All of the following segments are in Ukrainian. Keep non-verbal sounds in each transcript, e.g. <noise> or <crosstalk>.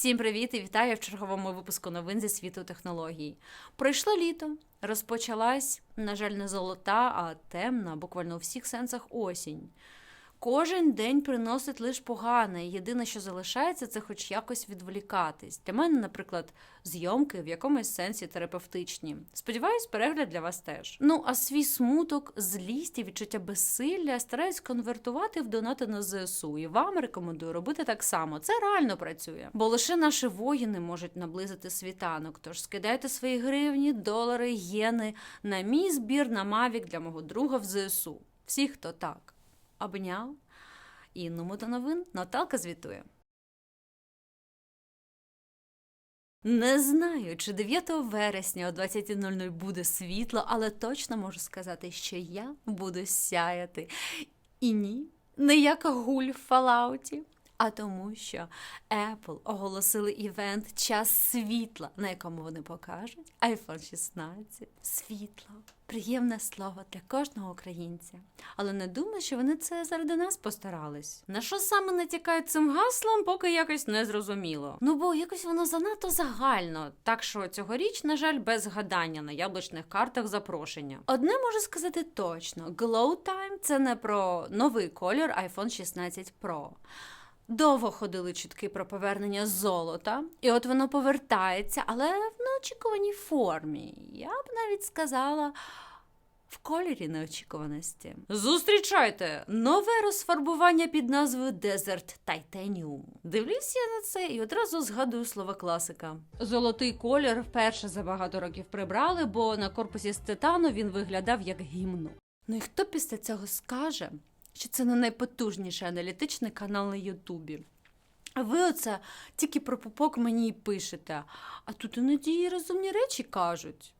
Всім привіт і вітаю в черговому випуску новин зі світу технологій. Пройшло літо, розпочалась, на жаль, не золота, а темна, буквально у всіх сенсах осінь. Кожен день приносить лише погане. Єдине, що залишається, це хоч якось відволікатись. Для мене, наприклад, зйомки в якомусь сенсі терапевтичні. Сподіваюсь, перегляд для вас теж. Ну а свій смуток, злість і відчуття безсилля стараюсь конвертувати в донати на ЗСУ. І вам рекомендую робити так само. Це реально працює. Бо лише наші воїни можуть наблизити світанок. Тож скидайте свої гривні, долари, єни на мій збір на Мавік для мого друга в ЗСУ. Всі, хто так обняв. І ну до новин Наталка звітує. Не знаю, чи 9 вересня о 20.00 буде світло, але точно можу сказати, що я буду сяяти. І ні, не як гуль в фалауті, а тому, що Apple оголосили івент Час світла, на якому вони покажуть iPhone 16. Світло. Приємне слово для кожного українця. Але не думаю, що вони це заради нас постарались. На що саме натякають цим гаслом, поки якось не зрозуміло. Ну бо якось воно занадто загально. Так що цьогоріч, на жаль, без гадання на яблучних картах запрошення. Одне можу сказати точно: Glow Time – це не про новий колір iPhone 16 Pro. Довго ходили чутки про повернення золота, і от воно повертається, але в неочікуваній формі. Я б навіть сказала. В кольорі неочікуваності. Зустрічайте нове розфарбування під назвою Desert Titanium. Дивлюсь я на це і одразу згадую слова класика. Золотий колір вперше за багато років прибрали, бо на корпусі з титану він виглядав як гімну. Ну і хто після цього скаже, що це не найпотужніший аналітичний канал на Ютубі? А ви оце тільки про пупок мені й пишете, а тут іноді і розумні речі кажуть.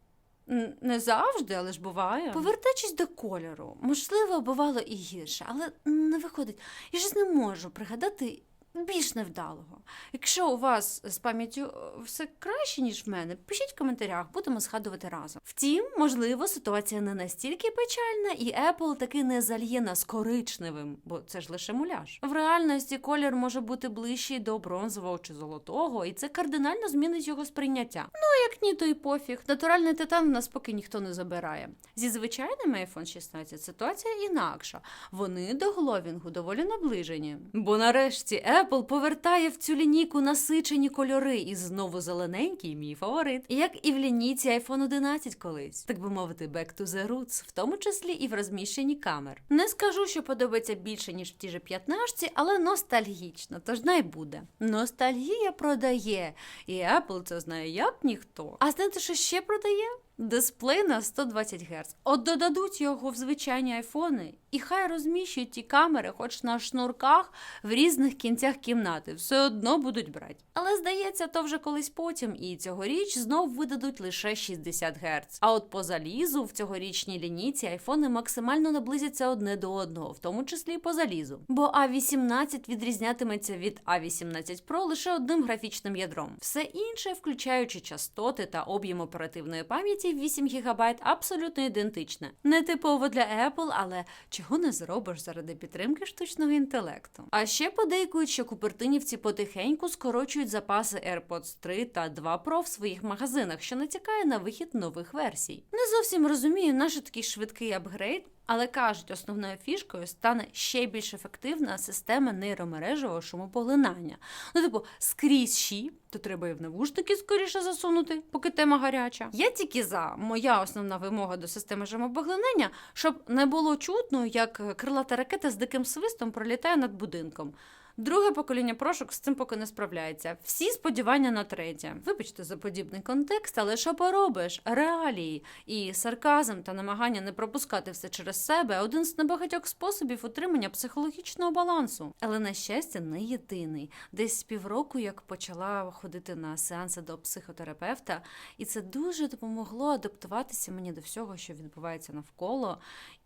Не завжди, але ж буває. Повертаючись до кольору, можливо, бувало і гірше, але не виходить. Я ж не можу пригадати більш невдалого. Якщо у вас з пам'яттю е, все краще, ніж в мене, пишіть в коментарях, будемо згадувати разом. Втім, можливо, ситуація не настільки печальна, і Apple таки не зальє нас коричневим, бо це ж лише муляж. В реальності колір може бути ближчий до бронзового чи золотого, і це кардинально змінить його сприйняття. Ну, як ні, то й пофіг. Натуральний титан в нас поки ніхто не забирає. Зі звичайними iPhone 16 ситуація інакша. Вони до гловінгу доволі наближені. Бо нарешті Apple повертає в цю лінійку насичені кольори, і знову зелененький мій фаворит. Як і в лінійці iPhone 11 колись, так би мовити, back to the roots, в тому числі і в розміщенні камер. Не скажу, що подобається більше, ніж в тій же 15, але ностальгічно, тож най буде. Ностальгія продає, і Apple це знає як ніхто. А знаєте, що ще продає? Дисплей на 120 Гц. От додадуть його в звичайні айфони, і хай розміщують ті камери, хоч на шнурках в різних кінцях кімнати, все одно будуть брати. Але здається, то вже колись потім, і цьогоріч знов видадуть лише 60 Гц. А от по залізу в цьогорічній лінійці айфони максимально наблизяться одне до одного, в тому числі по залізу. Бо А18 відрізнятиметься від А18 Pro лише одним графічним ядром. Все інше, включаючи частоти та об'єм оперативної пам'яті 8 ГБ, абсолютно ідентичне. Не типово для Apple, але чого не зробиш заради підтримки штучного інтелекту. А ще подейкують, що купертинівці потихеньку скорочують запаси AirPods 3 та 2 Pro в своїх магазинах, що натякає на вихід нових версій. Не зовсім розумію, наш такий швидкий апгрейд. Але кажуть, основною фішкою стане ще більш ефективна система нейромережевого шумопоглинання. Ну, типу, скрізь щі, то треба і в навушники скоріше засунути, поки тема гаряча. Я тільки за моя основна вимога до системи шумопоглинання, щоб не було чутно, як крилата ракета з диким свистом пролітає над будинком. Друге покоління прошок з цим поки не справляється. Всі сподівання на третє. Вибачте за подібний контекст, але що поробиш? Реалії і сарказм та намагання не пропускати все через себе один з небагатьох способів утримання психологічного балансу. Але на щастя, не єдиний. Десь півроку, як почала ходити на сеанси до психотерапевта, і це дуже допомогло адаптуватися мені до всього, що відбувається навколо.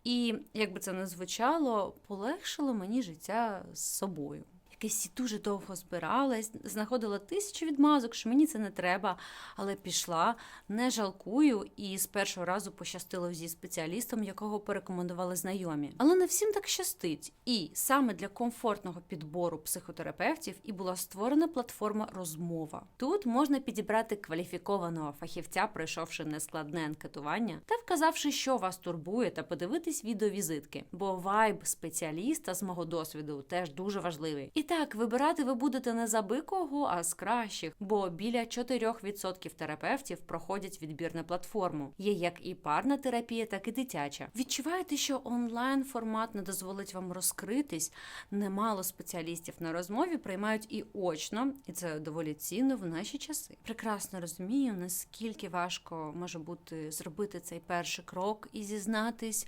І як би це не звучало, полегшило мені життя з собою. Якесь дуже довго збиралась, знаходила тисячі відмазок, що мені це не треба, але пішла, не жалкую, і з першого разу пощастило зі спеціалістом, якого порекомендували знайомі. Але не всім так щастить. І саме для комфортного підбору психотерапевтів і була створена платформа розмова. Тут можна підібрати кваліфікованого фахівця, пройшовши нескладне анкетування, та вказавши, що вас турбує, та подивитись відеовізитки. Бо вайб спеціаліста з мого досвіду теж дуже важливий. І так, вибирати ви будете не за бикого, а з кращих, бо біля 4% терапевтів проходять відбір на платформу. Є як і парна терапія, так і дитяча. Відчуваєте, що онлайн формат не дозволить вам розкритись. Немало спеціалістів на розмові приймають і очно, і це доволі цінно в наші часи. Прекрасно розумію, наскільки важко може бути зробити цей перший крок і зізнатись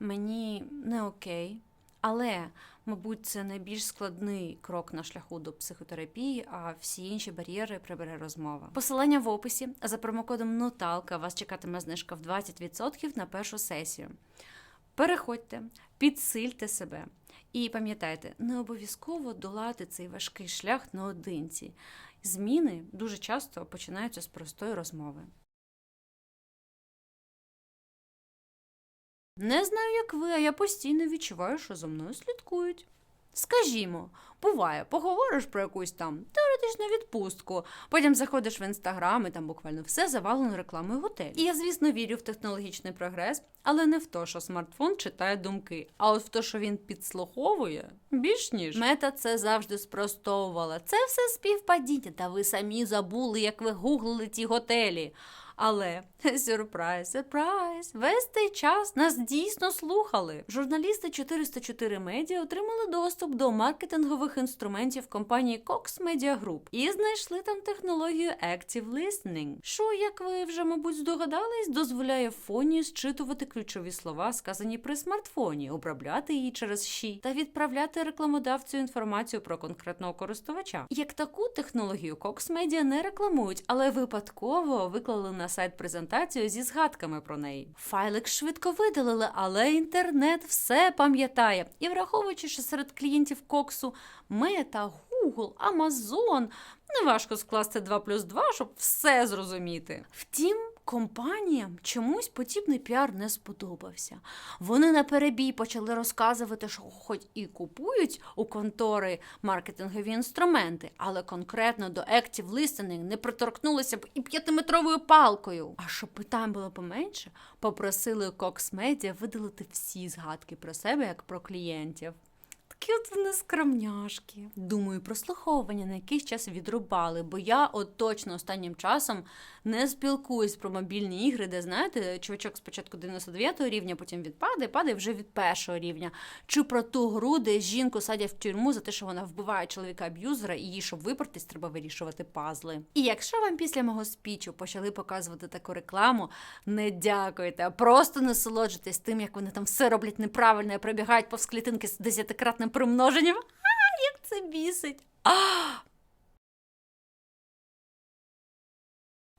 мені не окей. Але, мабуть, це найбільш складний крок на шляху до психотерапії, а всі інші бар'єри прибере розмова. Посилання в описі за промокодом Ноталка вас чекатиме знижка в 20% на першу сесію. Переходьте, підсильте себе. І пам'ятайте, не обов'язково долати цей важкий шлях наодинці. Зміни дуже часто починаються з простої розмови. Не знаю, як ви, а я постійно відчуваю, що за мною слідкують. Скажімо, буває, поговориш про якусь там теоретичну відпустку, потім заходиш в інстаграм і там буквально все завалено рекламою готелю. І я, звісно, вірю в технологічний прогрес, але не в те, що смартфон читає думки, а от в те, що він підслуховує, більш ніж. Мета це завжди спростовувала. Це все співпадіння, та ви самі забули, як ви гуглили ті готелі. Але <laughs> сюрприз, сюрприз, весь цей час нас дійсно слухали. Журналісти 404 медіа отримали доступ до маркетингових інструментів компанії Cox Media Group і знайшли там технологію Active Listening, що, як ви вже, мабуть, здогадались, дозволяє фоні зчитувати ключові слова, сказані при смартфоні, обробляти її через щі та відправляти рекламодавцю інформацію про конкретного користувача. Як таку технологію Cox Media не рекламують, але випадково виклали на сайт презентацію зі згадками про неї. Файлик швидко видалили, але інтернет все пам'ятає. І враховуючи, що серед клієнтів Коксу Мета, Google, Amazon, неважко скласти 2 плюс 2, щоб все зрозуміти. Втім, компаніям чомусь подібний піар не сподобався. Вони на перебій почали розказувати, що хоч і купують у контори маркетингові інструменти, але конкретно до Active Listening не приторкнулися б і п'ятиметровою палкою. А щоб питань було поменше, попросили Cox Media видалити всі згадки про себе як про клієнтів. Такі от вони скромняшки. Думаю, прослуховування на якийсь час відрубали, бо я от точно останнім часом не спілкуюсь про мобільні ігри, де, знаєте, чувачок спочатку 99 рівня, потім відпадає, падає вже від першого рівня. Чи про ту гру, де жінку садять в тюрму за те, що вона вбиває чоловіка аб'юзера, і їй, щоб випертись, треба вирішувати пазли. І якщо вам після мого спічу почали показувати таку рекламу, не дякуйте, а просто насолоджуйтесь тим, як вони там все роблять неправильно і пробігають повз клітинки з десятикратним примноженням. А, як це бісить! А!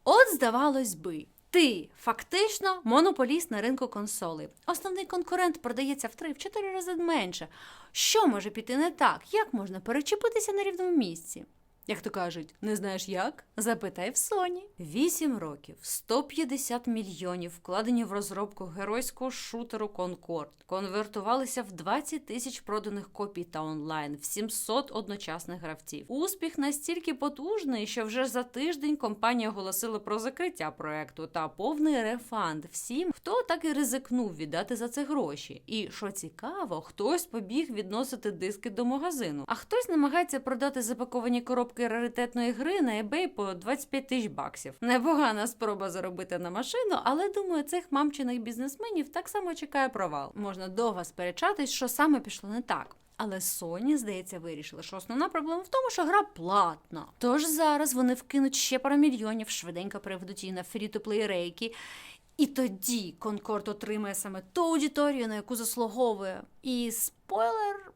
От, здавалось би, ти фактично монополіст на ринку консолей. Основний конкурент продається в 3-4 рази менше. Що може піти не так? Як можна перечепитися на рівному місці? Як то кажуть, не знаєш як? Запитай в Sony. 8 років, 150 мільйонів вкладені в розробку геройського шутеру Concord, конвертувалися в 20 тисяч проданих копій та онлайн, в 700 одночасних гравців. Успіх настільки потужний, що вже за тиждень компанія оголосила про закриття проекту та повний рефанд всім, хто так і ризикнув віддати за це гроші. І що цікаво, хтось побіг відносити диски до магазину, а хтось намагається продати запаковані раритетної гри на eBay по 25 тисяч баксів. Непогана спроба заробити на машину, але думаю, цих мамчиних бізнесменів так само чекає провал. Можна довго сперечатись, що саме пішло не так. Але Sony, здається, вирішила, що основна проблема в тому, що гра платна. Тож зараз вони вкинуть ще пару мільйонів, швиденько переведуть її на фрі-то-плей рейки. І тоді Конкорд отримає саме ту аудиторію, на яку заслуговує. І спойлер.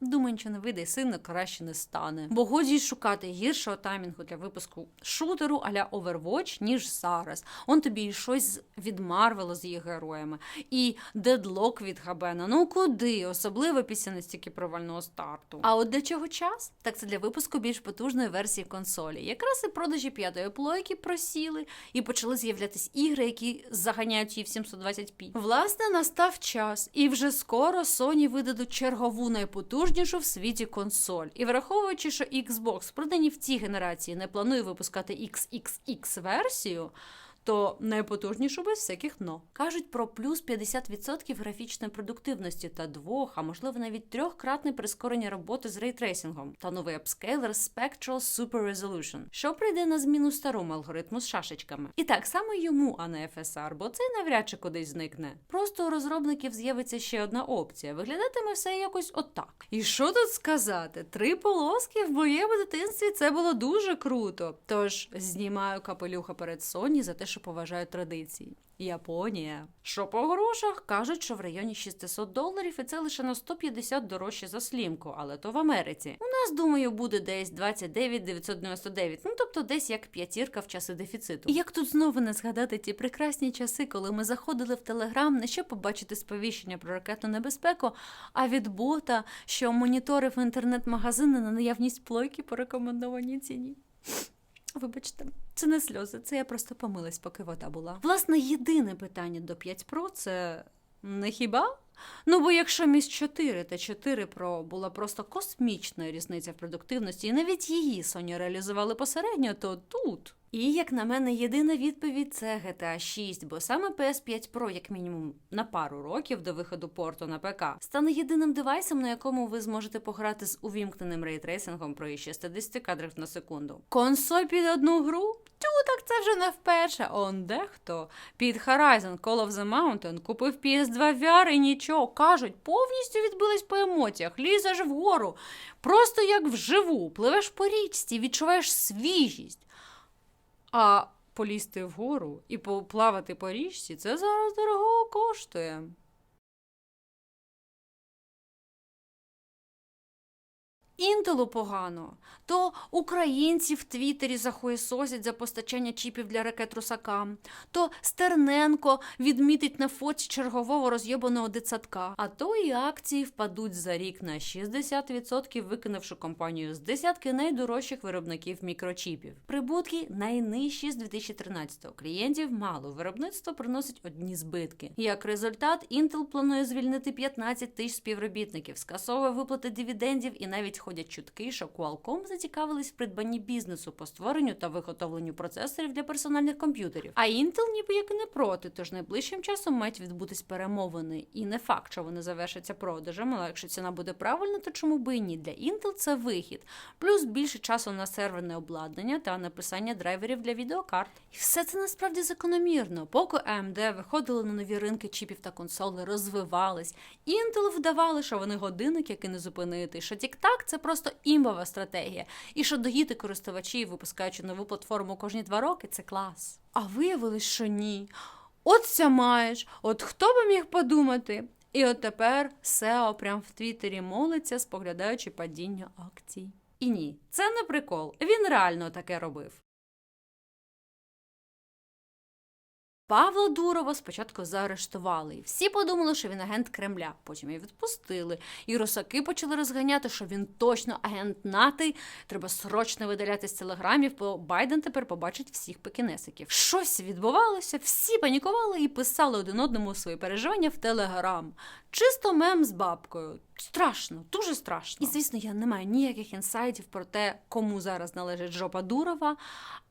Думаю, нічого не вийде, сильно краще не стане. Бо годі шукати гіршого таймінгу для випуску шутеру аля Overwatch, ніж зараз. Он тобі і щось від Марвела з її героями, і дедлок від Габена. Ну куди? Особливо після настільки провального старту. А от для чого час? Так це для випуску більш потужної версії консолі. Якраз і продажі п'ятої плойки просіли, і почали з'являтися ігри, які заганяють її в 720p. Власне, настав час, і вже скоро Sony видадуть чергову найпотужнішу в світі консоль. І враховуючи, що Xbox продані в цій генерації не планує випускати XXX версію. То найпотужнішу без всяких но. Кажуть про плюс 50% графічної продуктивності та двох, а можливо навіть трьохкратне прискорення роботи з рейтрейсингом та новий апскейлер Spectral Super Resolution, що прийде на зміну старому алгоритму з шашечками. І так саме йому, а не FSR, бо цей навряд чи кудись зникне. Просто у розробників з'явиться ще одна опція. Виглядатиме все якось отак. І що тут сказати? Три полоски в моєму дитинстві це було дуже круто. Тож знімаю капелюха перед Sony за те, що поважаю традиції. Японія. Що по грошах кажуть, що в районі 600 доларів, і це лише на 150 дорожче за слімку, але то в Америці. У нас, думаю, буде десь 29 999, ну тобто десь як п'ятірка в часи дефіциту. І як тут знову не згадати ті прекрасні часи, коли ми заходили в телеграм, не щоб побачити сповіщення про ракетну небезпеку, а від бота, що моніторив інтернет-магазини на наявність плойки по рекомендованій ціні. Вибачте, це не сльози, це я просто помилась, поки вода була. Власне, єдине питання до 5 Pro це не хіба? Ну, бо якщо між 4 та 4 Pro була просто космічна різниця в продуктивності, і навіть її Sony реалізували посередньо, то тут. І, як на мене, єдина відповідь це GTA 6, бо саме PS5 Pro, як мінімум, на пару років до виходу порту на ПК, стане єдиним девайсом, на якому ви зможете пограти з увімкненим рейтрейсингом при 60 кадрів на секунду. Консоль під одну гру? Тю, так це вже не вперше. Он дехто під Horizon Call of the Mountain купив PS2 VR і нічого. Кажуть, повністю відбились по емоціях, лізеш вгору. Просто як вживу, пливеш по річці, відчуваєш свіжість. А полізти вгору і поплавати по річці це зараз дорого коштує. Інтелу погано, то українці в Твіттері захуєсосять за постачання чіпів для ракет русакам, то Стерненко відмітить на фоці чергового роз'єбаного дитсадка, а то і акції впадуть за рік на 60%, викинувши компанію з десятки найдорожчих виробників мікрочіпів. Прибутки найнижчі з 2013-го. Клієнтів мало, виробництво приносить одні збитки. Як результат, Intel планує звільнити 15 тисяч співробітників, скасовує виплати дивідендів і навіть ходять чутки, що Qualcomm зацікавились в придбанні бізнесу по створенню та виготовленню процесорів для персональних комп'ютерів. А Intel ніби як і не проти, тож найближчим часом мають відбутись перемовини. І не факт, що вони завершаться продажем, але якщо ціна буде правильна, то чому би і ні? Для Intel це вихід, плюс більше часу на серверне обладнання та написання драйверів для відеокарт. І все це насправді закономірно. Поки AMD виходили на нові ринки чіпів та консолей, розвивались, Intel вдавали, що вони годинник, який не зупинити, що TikTok – це просто імбова стратегія. І що доїти користувачів, випускаючи нову платформу кожні два роки, це клас. А виявилось, що ні. От ся маєш, от хто би міг подумати? І от тепер SEO прям в Твіттері молиться, споглядаючи падіння акцій. І ні, це не прикол. Він реально таке робив. Павла Дурова спочатку заарештували. І Всі подумали, що він агент Кремля. Потім її відпустили. І росаки почали розганяти, що він точно агент НАТО. Треба срочно видаляти з телеграмів, бо Байден тепер побачить всіх пекінесиків. Щось відбувалося, всі панікували і писали один одному свої переживання в телеграм. Чисто мем з бабкою. Страшно, дуже страшно. І звісно, я не маю ніяких інсайтів про те, кому зараз належить жопа Дурова.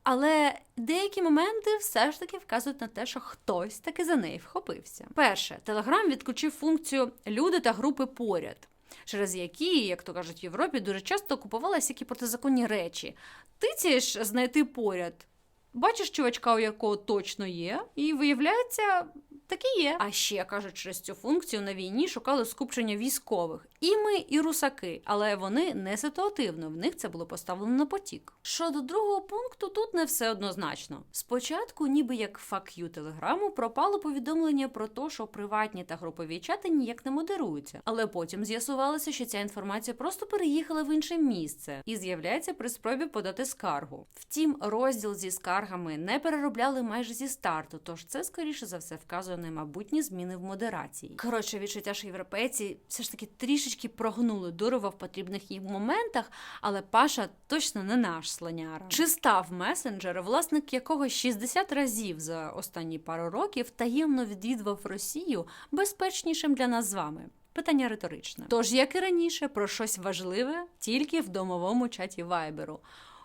Але деякі моменти все ж таки вказують на те, що хтось таки за неї вхопився. Перше, Телеграм відключив функцію люди та групи поряд. Через які, як то кажуть, в Європі дуже часто купувалися які протизаконні речі. Тицяєш знайти поряд. бачиш чувачка, у якого точно є, і виявляється. Такі є. А ще кажуть, через цю функцію на війні шукали скупчення військових. І ми, і русаки, але вони не ситуативно. В них це було поставлено на потік. Щодо другого пункту, тут не все однозначно. Спочатку, ніби як you телеграму, пропало повідомлення про те, що приватні та групові чати ніяк не модеруються. Але потім з'ясувалося, що ця інформація просто переїхала в інше місце і з'являється при спробі подати скаргу. Втім, розділ зі скаргами не переробляли майже зі старту, тож це скоріше за все вказує на майбутні зміни в модерації. Коротше, відчуття, що європейці все ж таки трішечки прогнули Дурова в потрібних їм моментах, але Паша точно не наш слоняра. Чи став месенджер, власник якого 60 разів за останні пару років таємно відвідував Росію безпечнішим для нас з вами? Питання риторичне. Тож, як і раніше, про щось важливе тільки в домовому чаті Вайберу.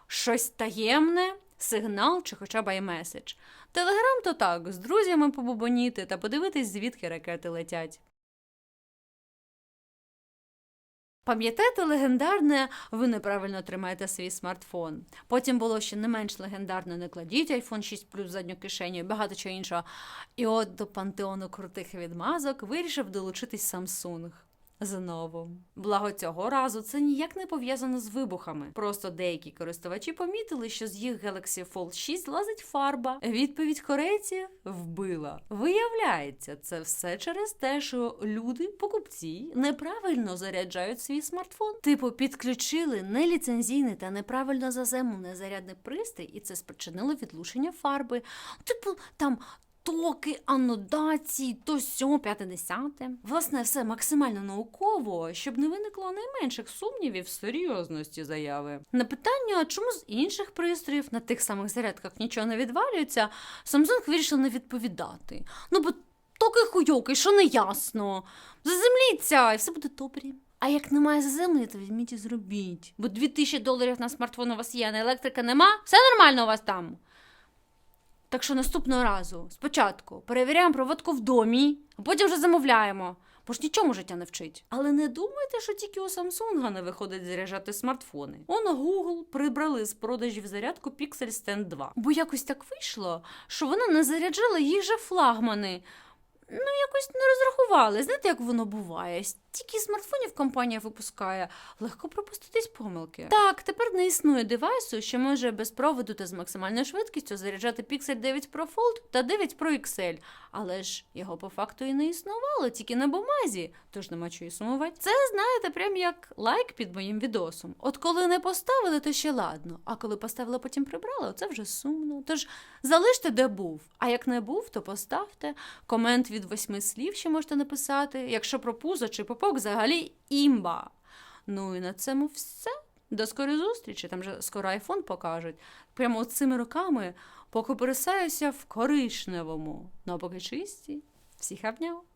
Щось таємне, сигнал чи хоча б iMessage. Телеграм то так, з друзями побубоніти та подивитись, звідки ракети летять. Пам'ятаєте легендарне, ви неправильно тримаєте свій смартфон. Потім було ще не менш легендарне не кладіть iPhone 6 Plus в задню кишеню і багато чого іншого. І от до пантеону крутих відмазок вирішив долучитись Samsung. Знову. Благо цього разу це ніяк не пов'язано з вибухами. Просто деякі користувачі помітили, що з їх Galaxy Fold 6 лазить фарба. Відповідь корейців вбила. Виявляється, це все через те, що люди, покупці, неправильно заряджають свій смартфон. Типу, підключили неліцензійний та неправильно заземлений зарядний пристрій, і це спричинило відлучення фарби. Типу, там токи, анодації, то сьо, п'яте десяте. Власне, все максимально науково, щоб не виникло найменших сумнівів серйозності заяви. На питання, чому з інших пристроїв на тих самих зарядках нічого не відвалюється, Samsung вирішив не відповідати. Ну бо токи хуйоки, що не ясно. Заземліться, і все буде добре. А як немає заземлення, то візьміть і зробіть. Бо 2000 доларів на смартфон у вас є, а на електрика нема? Все нормально у вас там. Так що наступного разу спочатку перевіряємо проводку в домі, а потім вже замовляємо. Бо ж нічому життя не вчить. Але не думайте, що тільки у Samsung не виходить заряджати смартфони. Он Google прибрали з продажів зарядку Pixel Stand 2. Бо якось так вийшло, що вона не заряджала їх же флагмани. Ну, якось не розрахували. Знаєте, як воно буває? Стільки смартфонів компанія випускає, легко пропуститись помилки. Так, тепер не існує девайсу, що може без проводу та з максимальною швидкістю заряджати Pixel 9 Pro Fold та 9 Pro XL. Але ж його по факту і не існувало, тільки на бумазі, тож нема чого і сумувати. Це знаєте, прям як лайк під моїм відосом. От коли не поставили, то ще ладно. А коли поставили, потім прибрали, це вже сумно. Тож залиште, де був. А як не був, то поставте. Комент від восьми слів ще можете написати. Якщо про пузо чи попок, взагалі імба. Ну і на цьому все. До скорої зустрічі, там же скоро айфон покажуть. Прямо цими руками поки пересаюся в коричневому. Ну а поки чисті. Всіх обняв.